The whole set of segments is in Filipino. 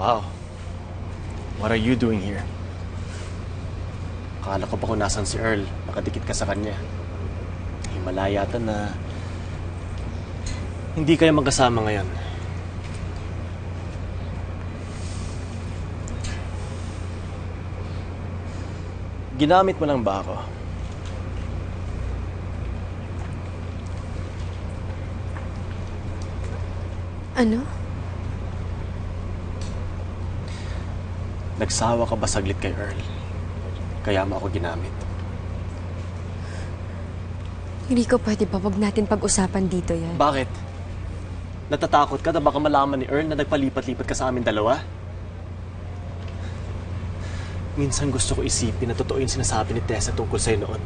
Wow. What are you doing here? Akala ko ba kung nasan si Earl, nakadikit ka sa kanya. Himala yata na hindi kayo magkasama ngayon. Ginamit mo lang ba ako? Ano? Nagsawa ka ba saglit kay Earl? Kaya mo ako ginamit. Hindi ko pwede ba wag natin pag-usapan dito yan? Bakit? Natatakot ka na baka malaman ni Earl na nagpalipat-lipat ka sa amin dalawa? Minsan gusto ko isipin na totoo yung sinasabi ni Tessa tungkol sa'yo noon.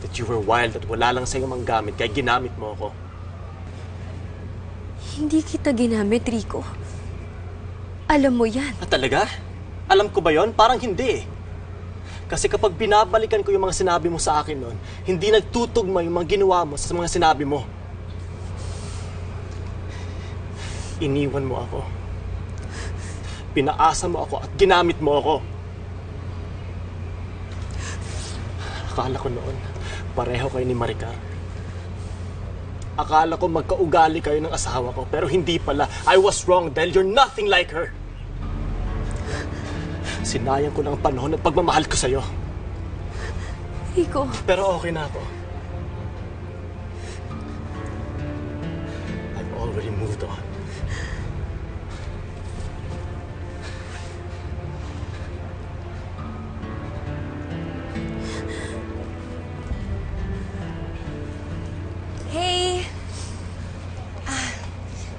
That you were wild at wala lang sa'yo mang gamit kaya ginamit mo ako. Hindi kita ginamit, Rico. Alam mo yan. Ah, talaga? Alam ko ba yon? Parang hindi eh. Kasi kapag binabalikan ko yung mga sinabi mo sa akin noon, hindi nagtutugma yung mga ginawa mo sa mga sinabi mo. Iniwan mo ako. Pinaasa mo ako at ginamit mo ako. Akala ko noon, pareho kayo ni Maricar. Akala ko magkaugali kayo ng asawa ko, pero hindi pala. I was wrong dahil you're nothing like her. Sinayang ko ng panahon at pagmamahal ko sa'yo. Rico, Pero okay na ako. I've already moved on.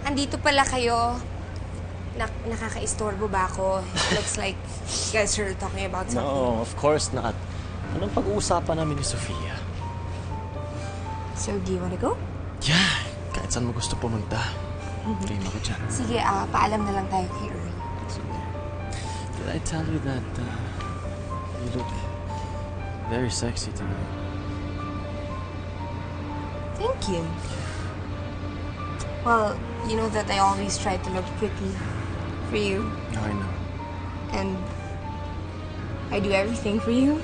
Andito pala kayo. Nak nakaka-istorbo ba ako? Looks like you guys are talking about something. No, of course not. Anong pag-uusapan namin ni Sofia? So, do you wanna go? Yeah, kahit saan mo gusto pumunta. Game ako dyan. Sige, ah, paalam na lang tayo kay Earl. Sige. Did I tell you that uh, you look very sexy tonight? Thank you. Well, you know that I always try to look pretty for you. I know. And I do everything for you.